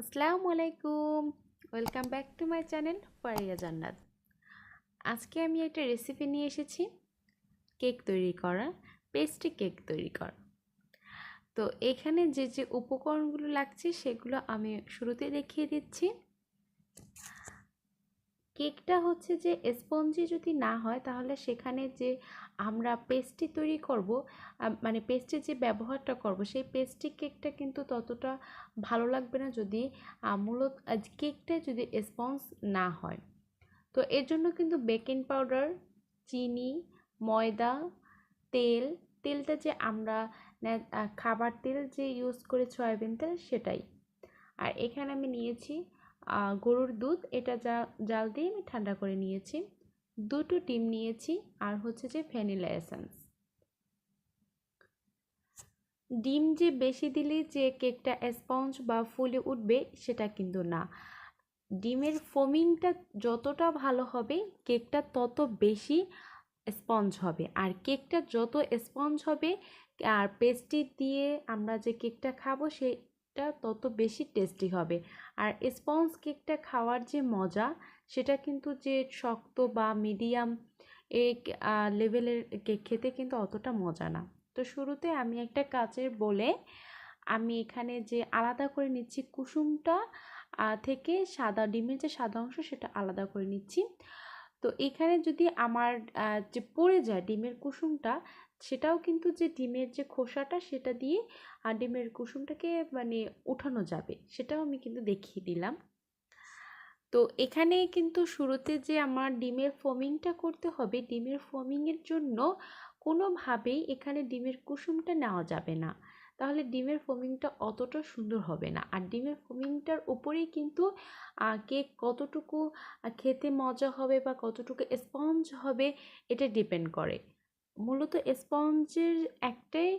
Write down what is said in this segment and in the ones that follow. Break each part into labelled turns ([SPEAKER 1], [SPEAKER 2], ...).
[SPEAKER 1] আসসালামু আলাইকুম। Welcome back to my channel Faria Jannat. আজকে আমি একটা রেসিপি নিয়ে এসেছি। কেক তৈরি করা, পেস্ট্রি কেক তৈরি করা। তো এখানে যে যে উপকরণগুলো লাগছে সেগুলো আমি শুরুতে দেখিয়ে দিচ্ছি। কেকটা হচ্ছে যে, স্পঞ্জি যদি না হয় তাহলে সেখানে যে আমরা পেস্ট্রি তৈরি করব মানে পেস্ট্রি যে ব্যবহারটা করব, সেই পেস্ট্রি কেকটা কিন্তু ততটা ভালো লাগবে না যদি মূলত কেকটা যদি স্পঞ্জ না হয়। তো এর জন্য কিন্তু বেকিং পাউডার চিনি, ময়দা, তেল, তেলটা যে আমরা খাবার তেল যে ইউজ করে সয়াবিন তেল সেটাই। আর এখানে আমি নিয়েছি গরুর দুধ, এটা যা জাল দিয়ে আমি ঠান্ডা করে নিয়েছি। দুটো ডিম নিয়েছি, আর হচ্ছে যে ভ্যানিলা এসেন্স। ডিম যে বেশি দিলে যে কেকটা স্পঞ্জ বা ফুলে উঠবে, সেটা কিন্তু না। ডিমের ফোমিংটা যতটা ভালো হবে, কেকটা তত বেশি স্পঞ্জ হবে। আর কেকটা যত স্পঞ্জ হবে, আর পেস্ট্রি দিয়ে আমরা যে কেকটা খাব সে কেকটা তত বেশি টেস্টি হবে। আর স্পঞ্জ কেকটা খাওয়ার যে মজা, সেটা কিন্তু যে শক্ত বা মিডিয়াম এক লেভেলের কেক খেতে কিন্তু অতটা মজা না। তো শুরুতে আমি একটা কাচের বলে আমি এখানে যে আলাদা করে নিচ্ছি কুসুমটা থেকে সাদা ডিমের যে সাদা অংশ সেটা আলাদা করে নিচ্ছি। তো এখানে যদি আমার যে পড়ে যায় ডিমের কুসুমটা সেটাও কিন্তু যে ডিমের যে খোসাটা সেটা দিয়ে আর ডিমের কুসুমটাকে মানে উঠানো যাবে, সেটাও আমি কিন্তু দেখিয়ে দিলাম। তো এখানে কিন্তু শুরুতে যে আমার ডিমের ফোমিংটা করতে হবে, ডিমের ফোমিংয়ের জন্য কোনোভাবেই এখানে ডিমের কুসুমটা নেওয়া যাবে না। তাহলে ডিমের ফোমিংটা অতটা সুন্দর হবে না। আর ডিমের ফোমিংটার উপরেই কিন্তু কেক কতটুকু খেতে মজা হবে বা কতটুকু স্পঞ্জ হবে, এটা ডিপেন্ড করে। মূলত স্পঞ্জের একটাই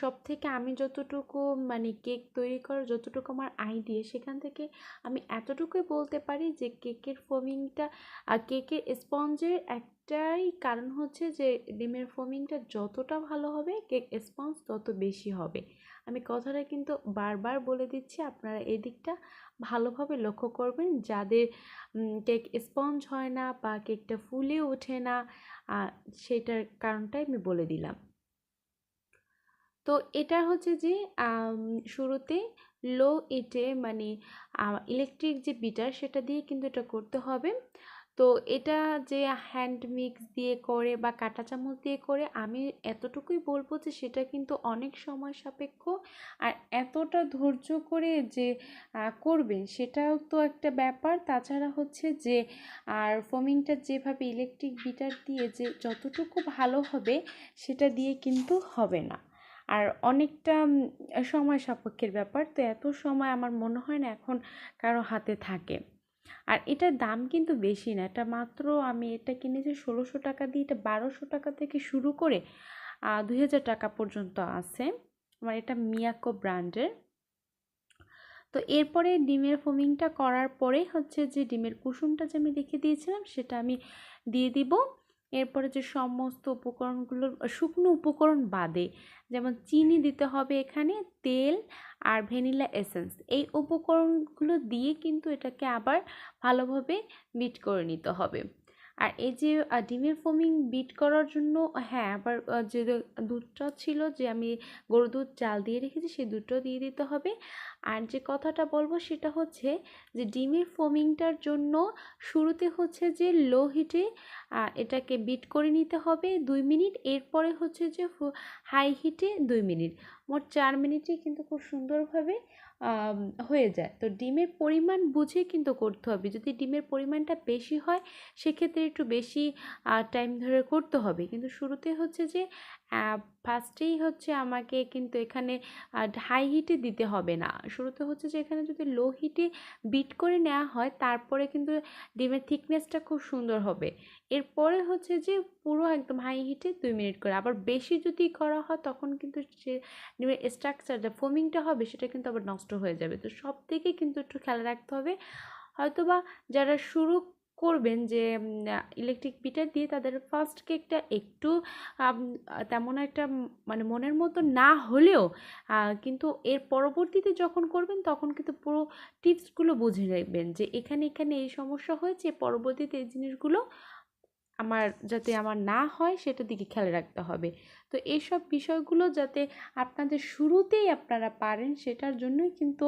[SPEAKER 1] সব থেকে আমি যতটুকু মানে কেক তৈরি করার যতটুকু আমার আইডিয়া, সেখান থেকে আমি এতটুকুই বলতে পারি যে কেকের ফোমিংটা কেকের স্পঞ্জের একটাই কারণ হচ্ছে যে ডিমের ফোমিংটা যতটা ভালো হবে, কেক স্পঞ্জ তত বেশি হবে। আমি কথাটা কিন্তু বারবার বলে দিচ্ছি, আপনারা এদিকটা ভালোভাবে লক্ষ্য করবেন। যাদের কেক স্পঞ্জ হয় না বা কেকটা ফুলে ওঠে না সেটার কারণটাই আমি বলে দিলাম। তো এটা হচ্ছে যে শুরুতে লো ইটে মানে ইলেকট্রিক যে বিটার সেটা দিয়ে কিন্তু এটা করতে হবে। তো এটা যে হ্যান্ড মিক্স দিয়ে করে বা কাঁটা চামচ দিয়ে করে আমি এতটুকুই বলব যে সেটা কিন্তু অনেক সময় সাপেক্ষ। আর এতটা ধৈর্য করে যে করবেন সেটাও তো একটা ব্যাপার। তাছাড়া হচ্ছে যে, আর ফোমিংটা যেভাবে ইলেকট্রিক বিটার দিয়ে যে যতটুকু ভালো হবে সেটা দিয়ে কিন্তু হবে না। আর অনেকটা সময় সাপেক্ষের ব্যাপার। তো এত সময় আমার মনে হয় না এখন কারও হাতে থাকে। আর এটার দাম কিন্তু বেশি না। এটা মাত্র আমি এটা কিনেছি ষোলোশো টাকা দিয়ে, এটা বারোশো টাকা থেকে শুরু করে দুই হাজার টাকা পর্যন্ত আছে। আমার এটা মিয়াকো ব্র্যান্ডের। তো এরপরে ডিমের ফোমিংটা করার পরে হচ্ছে যে ডিমের কুসুমটা যে আমি রেখে দিয়েছিলাম, সেটা আমি দিয়ে দিব। এরপরে যে সমস্ত উপকরণগুলো, শুকনো উপকরণ বাদে, যেমন চিনি দিতে হবে এখানে, তেল আর ভ্যানিলা এসেন্স। এই উপকরণগুলো দিয়ে কিন্তু এটাকে আবার ভালোভাবে বিট করে নিতে হবে। আর এই যে ডিমের ফোমিং বিট করার জন্য হ্যাঁ আবার যে দুধটা ছিল যে আমি গরু দুধ চাল দিয়ে রেখেছি, সেই দুধটাও দিয়ে দিতে হবে। আর যে কথাটা বলব সেটা হচ্ছে যে, ডিমের ফোমিংটার জন্য শুরুতে হচ্ছে যে, লো হিটে এটাকে বিট করে নিতে হবে দুই মিনিট, এরপরে হচ্ছে যে হাই হিটে দুই মিনিট। মোট চার মিনিটে কিন্তু খুব সুন্দরভাবে হয়ে যায়। তো ডিমের পরিমাণ বুঝে কিন্তু করতে হবে। যদি ডিমের পরিমাণটা বেশি হয়, সেক্ষেত্রে একটু বেশি টাইম ধরে করতে হবে। কিন্তু শুরুতে হচ্ছে যে ফার্স্টেই হচ্ছে আমাকে কিন্তু এখানে হাই হিটে দিতে হবে না। শুরুতে হচ্ছে যে এখানে যদি লো হিটে বিট করে নেওয়া হয়, তারপরে কিন্তু ডিমের থিকনেসটা খুব সুন্দর হবে। এরপরে হচ্ছে যে পুরো একদম হাই হিটে দুই মিনিট করে। আবার বেশি যদি করা হয়, তখন কিন্তু সে ডিমের স্ট্রাকচার যা ফোমিংটা হবে, সেটা কিন্তু আবার নষ্ট হয়ে যাবে। তো সব থেকে কিন্তু একটু খেয়াল রাখতে হবে। হয়তোবা যারা শুরু করবেন যে ইলেকট্রিক পিটার দিয়ে তাদের ফার্স্ট কেকটা একটু তেমন একটা মানে মনের মতো না হলেও কিন্তু এর পরবর্তীতে যখন করবেন তখন কিন্তু পুরো টিপসগুলো বুঝে নেবেন যে, এখানে এখানে এই সমস্যা হয়েছে, পরবর্তীতে এই জিনিসগুলো আমার, যাতে আমার না হয় সেটার দিকে খেয়াল রাখতে হবে। তো এইসব বিষয়গুলো যাতে আপনাদের শুরুতেই আপনারা পারেন সেটার জন্যই কিন্তু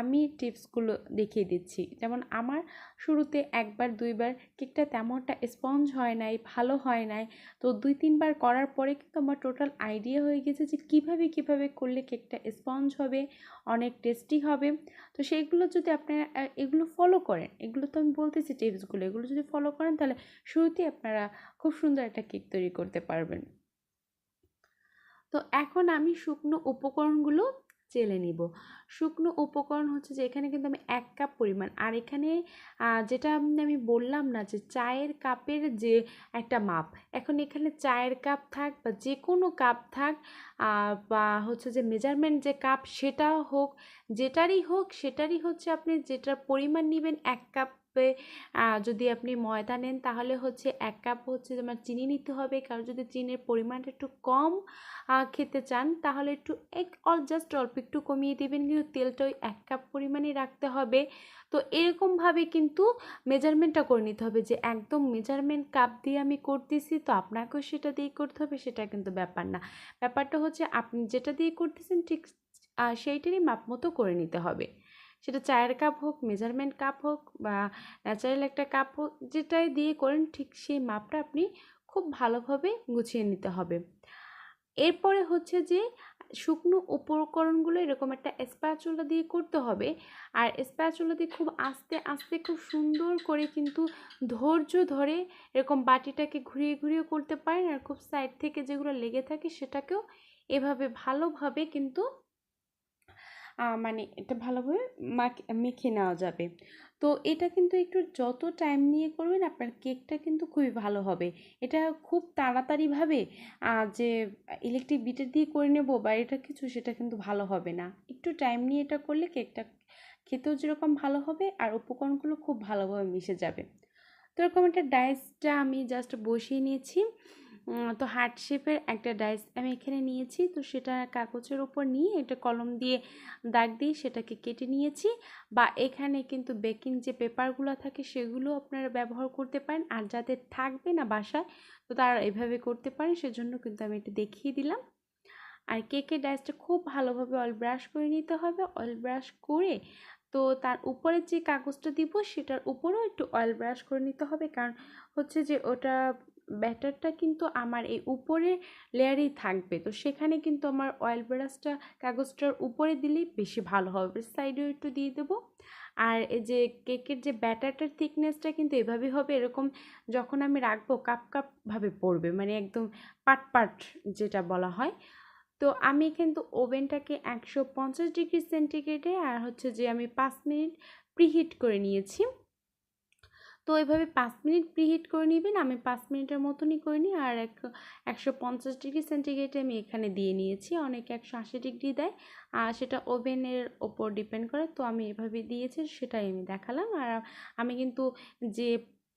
[SPEAKER 1] আমি টিপসগুলো দেখিয়ে দিচ্ছি। যেমন আমার শুরুতে একবার, দুইবার কেকটা তেমনটা স্পঞ্জ হয় নাই, ভালো হয় নাই। তো দুই, তিনবার করার পরে কিন্তু আমার টোটাল আইডিয়া হয়ে গেছে যে কীভাবে কীভাবে করলে কেকটা স্পঞ্জ হবে, অনেক টেস্টি হবে। তো সেইগুলো যদি আপনারা এগুলো ফলো করেন, এগুলো তো আমি বলতেছি টিপসগুলো, এগুলো যদি ফলো করেন তাহলে শুরুতেই আপনারা খুব সুন্দর একটা কেক তৈরি করতে পারবেন। তো এখন আমি শুকনো উপকরণগুলো চেলে নিব। শুকনো উপকরণ হচ্ছে যে, এখানে কিন্তু আমি এক কাপ পরিমাণ। আর এখানে যেটা আমি বললাম না যে, চায়ের কাপের যে, একটা মাপ। এখন এখানে চায়ের কাপ থাক বা যে কোনো কাপ থাক বা হচ্ছে যে মেজারমেন্ট যে কাপ, সেটা হোক, যেটারই হোক, সেটারই হচ্ছে আপনি যেটার পরিমাণ নেবেন এক কাপ কাপে যদি আপনি ময়দা নেন, তাহলে হচ্ছে এক কাপ হচ্ছে তোমার চিনি নিতে হবে। কারণ যদি চিনির পরিমাণটা একটু কম খেতে চান, তাহলে একটু এক, অল জাস্ট অল্প একটু কমিয়ে দেবেন। কিন্তু তেলটা ওই এক কাপ পরিমাণে রাখতে হবে। তো এরকমভাবে কিন্তু মেজারমেন্টটা করে নিতে হবে যে, একদম মেজারমেন্ট কাপ দিয়ে আমি করতেছি, তো আপনাকেও সেটা দিয়ে করতে হবে, সেটা কিন্তু ব্যাপার না। ব্যাপারটা হচ্ছে আপনি যেটা দিয়ে করতেছেন, ঠিক সেইটারই মাপ মতো করে নিতে হবে। সেটা চায়ের কাপ হোক, মেজারমেন্ট কাপ হোক বা ন্যাচারাল একটা কাপ হোক, যেটাই দিয়ে করেন, ঠিক সেই মাপটা আপনি খুব ভালোভাবে গুছিয়ে নিতে হবে। এরপরে হচ্ছে যে, শুকনো উপকরণগুলো এরকম একটা স্প্যাচুলা দিয়ে করতে হবে। আর স্প্যাচুলা দিয়ে খুব আস্তে আস্তে, খুব সুন্দর করে কিন্তু ধৈর্য ধরে এরকম বাটিটাকে ঘুরিয়ে ঘুরিয়ে করতে পারেন। আর খুব সাইড থেকে যেগুলো লেগে থাকে, সেটাকেও এভাবে ভালোভাবে কিন্তু মানে এটা ভালোভাবে মেখে নেওয়া যাবে। তো এটা কিন্তু একটু যত টাইম নিয়ে করবেন আপনার কেকটা কিন্তু খুবই ভালো হবে। এটা খুব তাড়াতাড়িভাবে যে ইলেকট্রিক বিটার দিয়ে করে নেব বা এটা কিছু, সেটা কিন্তু ভালো হবে না। একটু টাইম নিয়ে এটা করলে কেকটা খেতেও যেরকম ভালো হবে আর উপকরণগুলো খুব ভালোভাবে মিশে যাবে। তো এরকম একটা ডাইসটা আমি জাস্ট বসিয়ে নিয়েছি। তো হার্ট শেপের একটা ডাইস আমি এখানে নিয়েছি। তো সেটা কাগজের ওপর নিয়ে এটা কলম দিয়ে দাগ দিয়ে সেটাকে কেটে নিয়েছি। বা এখানে কিন্তু বেকিং যে পেপারগুলো থাকে সেগুলো আপনারা ব্যবহার করতে পারেন। আর যাদের থাকবে না বাসায়, তো তারা এভাবে করতে পারেন। সেজন্য কিন্তু আমি এটা দেখিয়ে দিলাম। আর কেকের ডাইসটা খুব ভালোভাবে অয়েল ব্রাশ করে নিতে হবে। অয়েল ব্রাশ করে তো তার উপরে যে কাগজটা দিব, সেটার উপরেও একটু অয়েল ব্রাশ করে নিতে হবে। কারণ হচ্ছে যে ওটা ব্যাটারটা কিন্তু আমার এই উপরে লেয়ারেই থাকবে। তো সেখানে কিন্তু আমার অয়েল ব্রাশটা কাগজটার উপরে দিলেই বেশি ভালো হবে। সাইডেও একটু দিয়ে দেবো। আর এই যে কেকের যে ব্যাটারটার থিকনেসটা কিন্তু এভাবেই হবে। এরকম যখন আমি রাখব, কাপ কাপভাবে পড়বে। মানে একদম পাট পাট যেটা বলা হয়। তো আমি কিন্তু ওভেনটাকে একশো পঞ্চাশ ডিগ্রি সেন্টিগ্রেডে আর হচ্ছে যে আমি পাঁচ মিনিট প্রিহিট করে নিয়েছি। তো এভাবে পাঁচ মিনিট প্রিহিট করে নেবেন, আমি পাঁচ মিনিটের মতনই করে নিই। আর এক, একশো পঞ্চাশ ডিগ্রি সেন্টিগ্রেডে আমি এখানে দিয়ে নিয়েছি। অনেকে একশো আশি ডিগ্রি দেয়। আর সেটা ওভেনের ওপর ডিপেন্ড করে। তো আমি এভাবে দিয়েছি, সেটাই আমি দেখালাম। আর আমি কিন্তু যে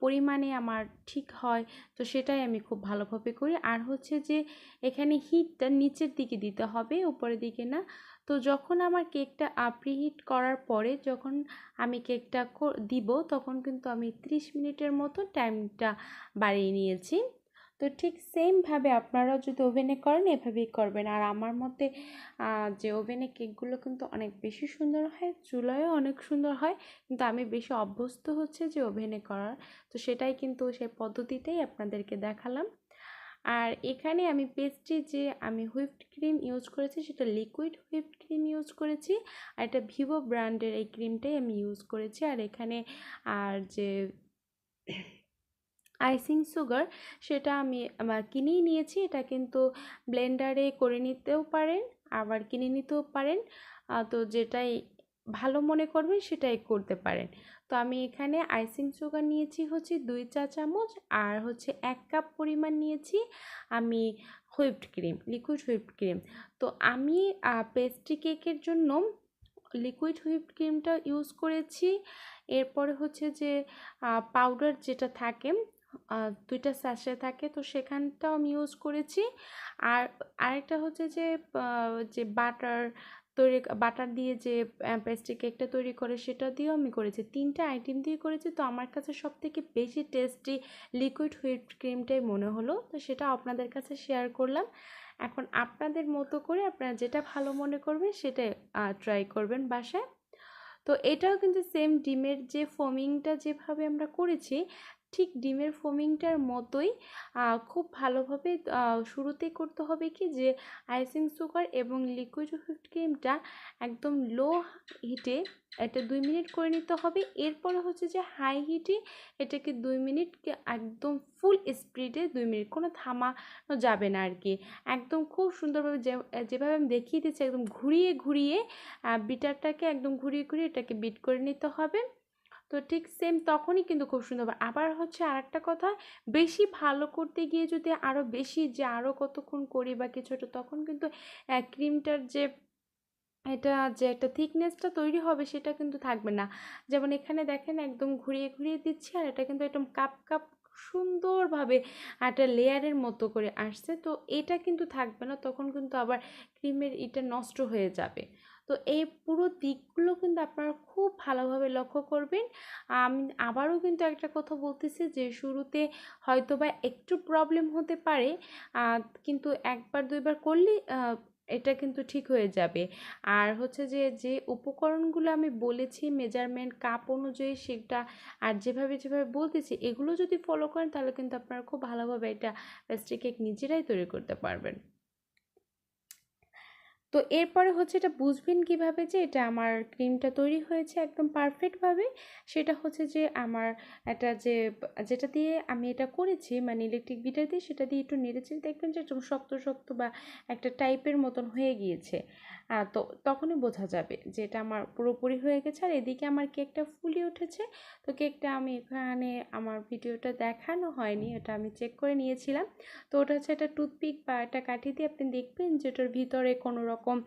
[SPEAKER 1] পরিমাণে আমার ঠিক হয়, তো সেটাই আমি খুব ভালোভাবে করি। আর হচ্ছে যে, এখানে হিটটা নিচের দিকে দিতে হবে, উপরের দিকে না। তো যখন আমার কেকটা প্রিহিট করার পরে যখন আমি কেকটা দিব, তখন কিন্তু আমি 30 মিনিটের মতো টাইমটা বাড়িয়ে নিয়েছি। তো ঠিক সেমভাবে আপনারাও যদি ওভেনে করেন, এভাবেই করবেন। আর আমার মতে যে ওভেনে কেকগুলো কিন্তু অনেক বেশি সুন্দর হয়, চুলায়ও অনেক সুন্দর হয়, কিন্তু আমি বেশি অভ্যস্ত হচ্ছে যে ওভেনে করার। তো সেটাই কিন্তু সেই পদ্ধতিতেই আপনাদেরকে দেখালাম। আর এখানে আমি পেস্ট্রি যে আমি হুইপড ক্রিম ইউজ করেছি সেটা লিকুইড হুইপড ক্রিম ইউজ করেছি। আর এটা ভিভো ব্র্যান্ডের এই ক্রিমটাই আমি ইউজ করেছি। আর এখানে আর যে আইসিং সুগার সেটা আমি কিনেই নিয়েছি। এটা কিন্তু ব্লেন্ডারে করে নিতেও পারেন, আবার কিনে নিতেও পারেন। তো যেটাই ভালো মনে করবেন সেটাই করতে পারেন। তো আমি এখানে আইসিং সুগার নিয়েছি হচ্ছে দুই চা চামচ আর হচ্ছে এক কাপ পরিমাণ নিয়েছি আমি whipped cream, liquid whipped cream. তো আমি পেস্ট্রি কেকের জন্য লিকুইড হুইপ ক্রিমটা ইউজ করেছি। এরপরে হচ্ছে যে পাউডার যেটা থাকে দুইটা স্যাশে থাকে তো সেখানটাও আমি ইউজ করেছি। আর আরেকটা হচ্ছে যে যে বাটার তৈরি বাটার দিয়ে যে পেস্ট্রি কেকটা তৈরি করে সেটা দিয়েও আমি করেছি। তিনটা আইটেম দিয়ে করেছি। তো আমার কাছে সব থেকে বেশি টেস্টি লিকুইড হুইপ ক্রিমটাই মনে হলো। তো সেটা আপনাদের কাছে শেয়ার করলাম। এখন আপনাদের মতো করে আপনারা যেটা ভালো মনে করবেন সেটা ট্রাই করবেন বাসায়। তো এটাও কিন্তু সেম ডিমের যে ফোমিংটা যেভাবে আমরা করেছি ঠিক ডিমের ফোমিংটার মতোই খুব ভালোভাবে আহ, শুরুতেই করতে হবে কি যে আইসিং সুগার এবং লিকুইড হুইপ ক্রিমটা একদম লো হিটে এটা দুই মিনিট করে নিতে হবে। এরপরে হচ্ছে যে হাই হিটে এটাকে দুই মিনিট একদম ফুল স্পিডে দুই মিনিট কোনো থামানো যাবে না আর কি। একদম খুব সুন্দরভাবে যে যেভাবে আমি দেখিয়ে দিচ্ছি একদম ঘুরিয়ে ঘুরিয়ে বিটারটাকে একদম ঘুরিয়ে ঘুরিয়ে এটাকে বিট করে নিতে হবে। তো ঠিক সেম তখনই কিন্তু খুব সুন্দর হবে। আবার হচ্ছে আরেকটা কথা, বেশি ভালো করতে গিয়ে যদি আরও বেশি যে আরও কতক্ষণ করি বা কিছু একটা, তখন কিন্তু ক্রিমটার যে এটা যে একটা থিকনেসটা তৈরি হবে সেটা কিন্তু থাকবে না। যেমন এখানে দেখেন একদম ঘুরিয়ে ঘুরিয়ে দিচ্ছি আর এটা কিন্তু একদম কাপ কাপ সুন্দরভাবে একটা লেয়ারের মতো করে আসছে। তো এটা কিন্তু থাকবে না, তখন কিন্তু আবার ক্রিমের এটা নষ্ট হয়ে যাবে। তো এই পুরো দিকগুলো কিন্তু আপনারা খুব ভালোভাবে লক্ষ্য করবেন। আমি, আবারও কিন্তু একটা কথা বলতেছি যে, শুরুতে হয়তো বা একটু প্রবলেম হতে পারে কিন্তু একবার, দুইবার করলে এটা কিন্তু ঠিক হয়ে যাবে। আর হচ্ছে যে যে উপকরণগুলো আমি বলেছি মেজারমেন্ট কাপ অনুযায়ী সেটা, আর যেভাবে যেভাবে বলতেছি, এগুলো যদি ফলো করেন, তাহলে কিন্তু আপনারা খুব ভালোভাবে এটা পেস্ট্রি কেক নিজেরাই তৈরি করতে পারবেন। তো এরপরে হচ্ছে এটা বুঝবেন কীভাবে যে এটা আমার ক্রিমটা তৈরি হয়েছে একদম পারফেক্টভাবে সেটা হচ্ছে যে আমার এটা যে, যেটা দিয়ে আমি এটা করেছি মানে ইলেকট্রিক বিটার দিয়ে সেটা দিয়ে একটু নেড়েচেড়ে দেখবেন যে একদম শক্ত শক্ত বা একটা টাইপের মতন হয়ে গিয়েছে। তো তখনই বোঝা যাবে যে এটা আমার পুরোপুরি হয়ে গেছে। আর এদিকে আমার কেকটা ফুলি উঠেছে। তো কেকটা আমি এখানে আমার ভিডিওটা দেখানো হয়নি, ওটা আমি চেক করে নিয়েছিলাম। তো ওটা হচ্ছে একটা টুথপিক বা একটা কাঠি দিয়ে আপনি দেখবেন যে ওটার ভিতরে কোনো রকম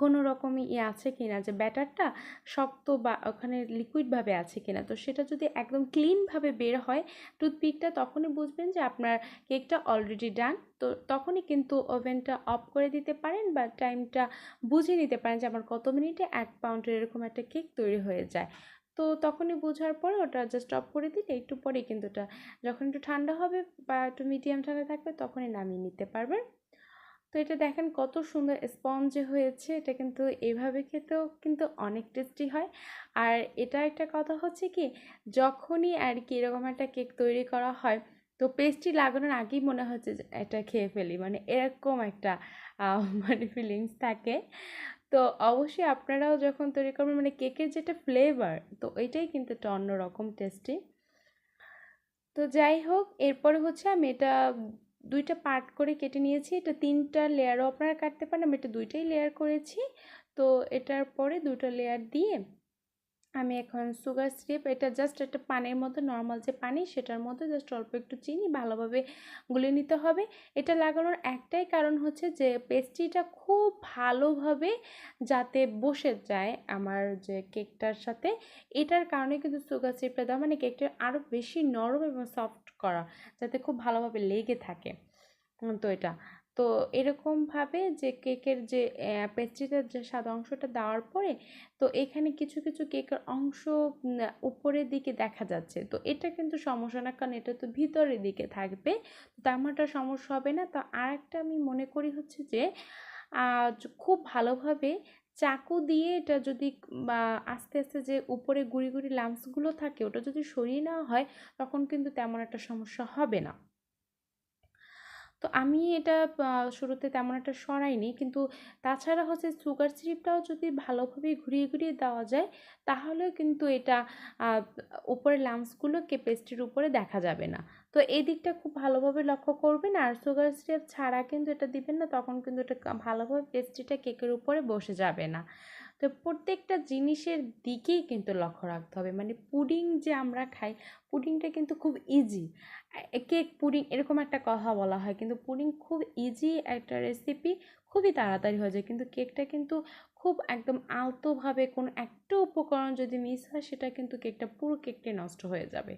[SPEAKER 1] কোনো রকম ইয়ে আছে কি না যে ব্যাটারটা শক্ত বা ওখানে লিকুইডভাবে আছে কিনা। তো সেটা যদি একদম ক্লিনভাবে বের হয় টুথপিকটা তখনই বুঝবেন যে আপনার কেকটা অলরেডি ডান তো তখনই কিন্তু ওভেনটা অফ করে দিতে পারেন বা টাইমটা বুঝে নিতে পারেন যে আমার কত মিনিটে এক পাউন্ডের এরকম একটা কেক তৈরি হয়ে যায়। তো তখনই বোঝার পরে ওটা জাস্ট অফ করে দিলে একটু পরেই কিন্তু ওটা যখন একটু ঠান্ডা হবে বা একটু মিডিয়াম ঠান্ডা থাকবে তখনই নামিয়ে নিতে পারবেন। তো এটা দেখেন কত সুন্দর স্পঞ্জে হয়েছে, এটা কিন্তু এভাবে খেতেও কিন্তু অনেক টেস্টি হয়। আর এটা একটা কথা হচ্ছে কি, যখনই আর কি এরকম একটা কেক তৈরি করা হয়, তো পেস্ট্রি লাগানোর আগেই মনে হচ্ছে এটা খেয়ে ফেলি মানে এরকম একটা মানে ফিলিংস থাকে। তো অবশ্যই আপনারাও যখন তৈরি করবেন মানে কেকের যেটা ফ্লেভার তো এটাই কিন্তু একটা অন্যরকম টেস্টি তো যাই হোক, এরপরে হচ্ছে আমি এটা দুইটা পার্ট করে কেটে নিয়েছি। এটা তিনটা লেয়ারও আপনারা কাটতে পারেন। আমি এটা দুইটাই লেয়ার করেছি। তো এটার পরে দুটো লেয়ার দিয়ে আমি এখন সুগার স্ট্রিপ এটা জাস্ট একটা পানির মধ্যে নর্মাল যে পানি, সেটার মধ্যে জাস্ট অল্প একটু চিনি, ভালোভাবে গুলে নিতে হবে। এটা লাগানোর একটাই কারণ হচ্ছে যে পেস্ট্রিটা খুব ভালোভাবে যাতে বসে যায় আমার যে কেকটার সাথে। এটার কারণে কিন্তু সুগার স্ট্রিপটা দেওয়া মানে কেকটা আরও বেশি নরম এবং সফট করা যাতে খুব ভালোভাবে লেগে থাকে। তো এটা। তো এরকমভাবে যে কেকের যে পেস্ট্রিটার যে সাদা অংশটা দেওয়ার পরে, তো এখানে কিছু কিছু কেকের অংশ উপরের দিকে দেখা যাচ্ছে। তো এটা কিন্তু সমস্যা না, কারণ এটা তো ভিতরের দিকে থাকবে। তো তেমন সমস্যা হবে না। তো আর একটা আমি মনে করি হচ্ছে যে খুব ভালোভাবে চাকু দিয়ে এটা যদি বা আস্তে আস্তে যে উপরে গুড়ি গুড়ি লাম্পসগুলো থাকে ওটা যদি সরিয়ে নেওয়া হয় তখন কিন্তু তেমন একটা সমস্যা হবে না। তো আমি এটা শুরুতে তেমন একটা সরাইনি কিন্তু তাছাড়া হচ্ছে সুগার সিরাপটাও যদি ভালোভাবে ঘুরিয়ে ঘুরিয়ে দেওয়া যায় তাহলেও কিন্তু এটা আহ, উপরের লাম্পসগুলোকে পেস্ট্রির উপরে দেখা যাবে না। তো এই দিকটা খুব ভালোভাবে লক্ষ্য করবেন। আর সুগার স্টেপ ছাড়া কিন্তু এটা দিবেন না, তখন কিন্তু এটা ভালোভাবে পেস্ট্রিটা কেকের উপরে বসে যাবে না। তো প্রত্যেকটা জিনিসের দিকেই কিন্তু লক্ষ্য রাখতে হবে। মানে পুডিং যে আমরা খাই, পুডিংটা কিন্তু খুব ইজি কেক পুডিং এরকম একটা কথা বলা হয়, কিন্তু পুডিং খুব ইজি একটা রেসিপি খুবই তাড়াতাড়ি হয়ে যায়। কিন্তু কেকটা কিন্তু খুব একদম আলতোভাবে কোনো একটা উপকরণ যদি মিস হয়, সেটা কিন্তু কেকটা পুরো কেকটাই নষ্ট হয়ে যাবে।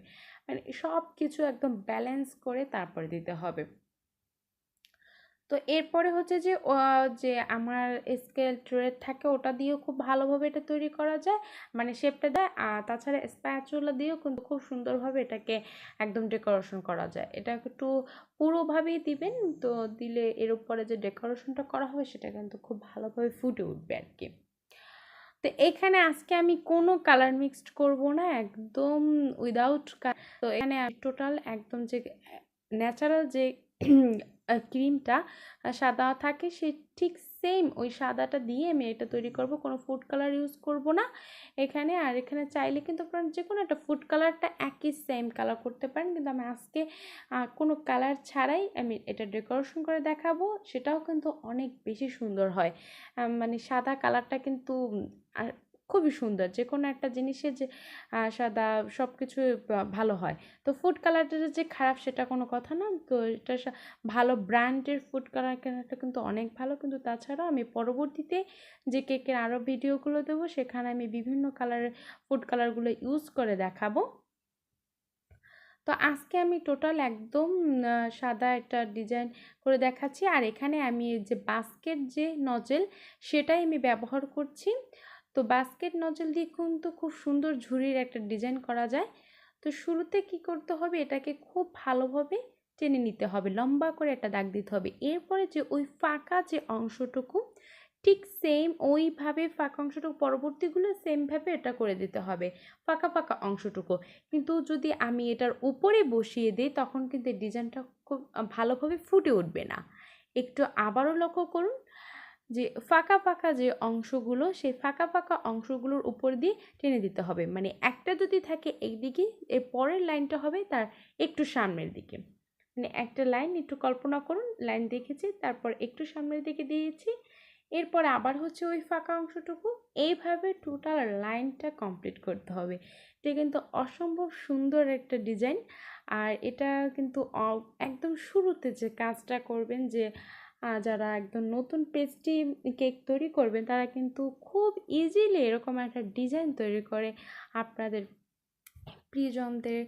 [SPEAKER 1] মানে সব কিছু একদম ব্যালেন্স করে তারপরে দিতে হবে। তো এরপরে হচ্ছে যে যে আমার স্কেল ট্রে থাকে ওটা দিয়েও খুব ভালোভাবে এটা তৈরি করা যায় মানে শেপটা দেয়, আর তাছাড়া স্প্যাচুলা দিয়েও কিন্তু খুব সুন্দরভাবে এটাকে একদম ডেকোরেশন করা যায়। এটা একটু পুরোভাবেই দিবেন, তো দিলে এর উপরে যে ডেকোরেশনটা করা হবে সেটা কিন্তু খুব ভালোভাবে ফুটে উঠবে আর কি তো এখানে আজকে আমি কোনো কালার মিক্সড করব না, একদম উইদাউট তো এখানে টোটাল একদম যে ন্যাচারাল যে ক্রিমটা সাদা থাকে, সে ঠিক সেম ওই সাদাটা দিয়ে আমি এটা তৈরি করব। কোনো ফুড কালার ইউজ করব না। এখানে, আর এখানে চাইলে কিন্তু আপনারা যে কোনো একটা ফুড কালারটা একই সেম কালার করতে পারেন। কিন্তু আমি আজকে কোনো কালার ছাড়াই আমি এটা ডেকোরেশন করে দেখাবো। সেটাও কিন্তু অনেক বেশি সুন্দর হয়। মানে সাদা কালারটা কিন্তু খুবই সুন্দর। যে কোনো একটা জিনিসের যে সাদা সব কিছু ভালো হয়। তো ফুড কালারটা যে খারাপ সেটা কোনো কথা না। তো এটা ভালো ব্র্যান্ডের ফুড কালার কেনাটা কিন্তু অনেক ভালো। কিন্তু তাছাড়াও আমি পরবর্তীতে যে কেকের আরও ভিডিওগুলো দেবো, সেখানে আমি বিভিন্ন কালারের ফুড কালারগুলো ইউজ করে দেখাবো। তো আজকে আমি টোটাল একদম সাদা একটা ডিজাইন করে দেখাচ্ছি। আর এখানে আমি যে বাস্কেট যে নজেল সেটাই আমি ব্যবহার করছি। তো বাস্কেট নজল দিয়ে কিন্তু খুব সুন্দর ঝুড়ির একটা ডিজাইন করা যায়। তো শুরুতে কি করতে হবে? এটাকে খুব ভালোভাবে টেনে নিতে হবে, লম্বা করে একটা দাগ দিতে হবে। এরপরে যে ওই ফাঁকা যে অংশটুকু, ঠিক সেম ওইভাবে ফাঁকা অংশটুকু, পরবর্তীগুলো সেমভাবে এটা করে দিতে হবে, ফাঁকা ফাঁকা অংশটুকু। কিন্তু যদি আমি এটার উপরে বসিয়ে দিই, তখন কিন্তু ডিজাইনটা খুব ভালোভাবে ফুটে উঠবে না। একটু আবারও লক্ষ্য করুন যে ফাঁকা ফাঁকা যে অংশগুলো, সেই ফাঁকা ফাঁকা অংশগুলোর উপর দিয়ে টেনে দিতে হবে। মানে একটা যদি থাকে এই দিকে এর পরের লাইনটা হবে তার একটু সামনের দিকে। মানে একটা লাইন একটু কল্পনা করুন, লাইন দেখেছি, তারপর একটু সামনের দিকে দিয়েছি, এরপর আবার হচ্ছে ওই ফাঁকা অংশটুকু। এইভাবে টোটাল লাইনটা কমপ্লিট করতে হবে। এটা কিন্তু অসম্ভব সুন্দর একটা ডিজাইন আর এটা কিন্তু একদম শুরুতে যে কাজটা করবেন যে যারা একদম নতুন পেস্ট্রি কেক তৈরি করবেন, তারা কিন্তু খুব ইজিলি এরকম একটা ডিজাইন তৈরি করে আপনাদের প্রিয়জনদের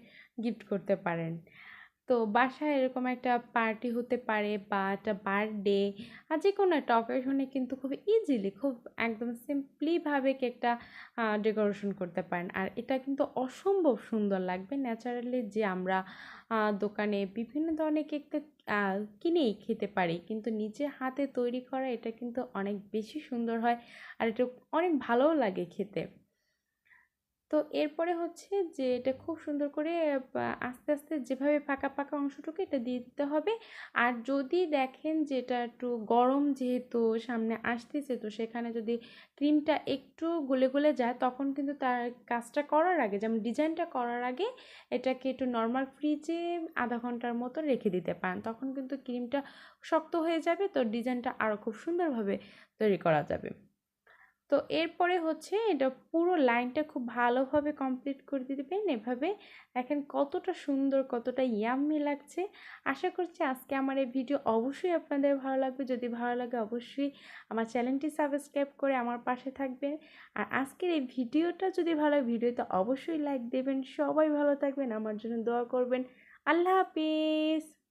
[SPEAKER 1] গিফট করতে পারেন। তো বাসায় এরকম একটা পার্টি হতে পারে বা একটা বার্থডে আর যে কোনো একটা অকেশনে কিন্তু খুব ইজিলি খুব একদম সিম্পলিভাবে কেকটা ডেকোরেশন করতে পারেন। আর এটা কিন্তু অসম্ভব সুন্দর লাগবে। ন্যাচারালি যে আমরা দোকানে বিভিন্ন ধরনের কেক কিনেই খেতে পারি, কিন্তু নিজে হাতে তৈরি করা এটা কিন্তু অনেক বেশি সুন্দর হয় আর এটা অনেক ভালোও লাগে খেতে। তো এরপরে হচ্ছে যে এটা খুব সুন্দর করে আস্তে আস্তে যেভাবে ফাঁকা ফাঁকা অংশটুকু এটা দিয়ে দিতে হবে। আর যদি দেখেন যে এটা একটু গরম যেহেতু সামনে আসতেছে, তো সেখানে যদি ক্রিমটা একটু গলে গলে যায়, তখন কিন্তু তার কাজটা করার আগে, যেমন ডিজাইনটা করার আগে এটাকে একটু নর্মাল ফ্রিজে আধা ঘণ্টার মতো রেখে দিতে পারেন। তখন কিন্তু ক্রিমটা শক্ত হয়ে যাবে, তো ডিজাইনটা আরও খুব সুন্দরভাবে তৈরি করা যাবে। তো এরপরে হচ্ছে এটা পুরো লাইনটা খুব ভালোভাবে কমপ্লিট করে দেবেন। এভাবে দেখেন কতটা সুন্দর, কতটা ইয়াম্মি লাগছে। আশা করছি আজকে আমার এই ভিডিও অবশ্যই আপনাদের ভালো লাগবে। যদি ভালো লাগে অবশ্যই আমার চ্যানেলটি সাবস্ক্রাইব করে আমার পাশে থাকবেন। আর আজকের এই ভিডিওটা যদি ভালো ভিডিওতে অবশ্যই লাইক দেবেন। সবাই ভালো থাকবেন, আমার জন্য দোয়া করবেন। আল্লাহ হাফিজ।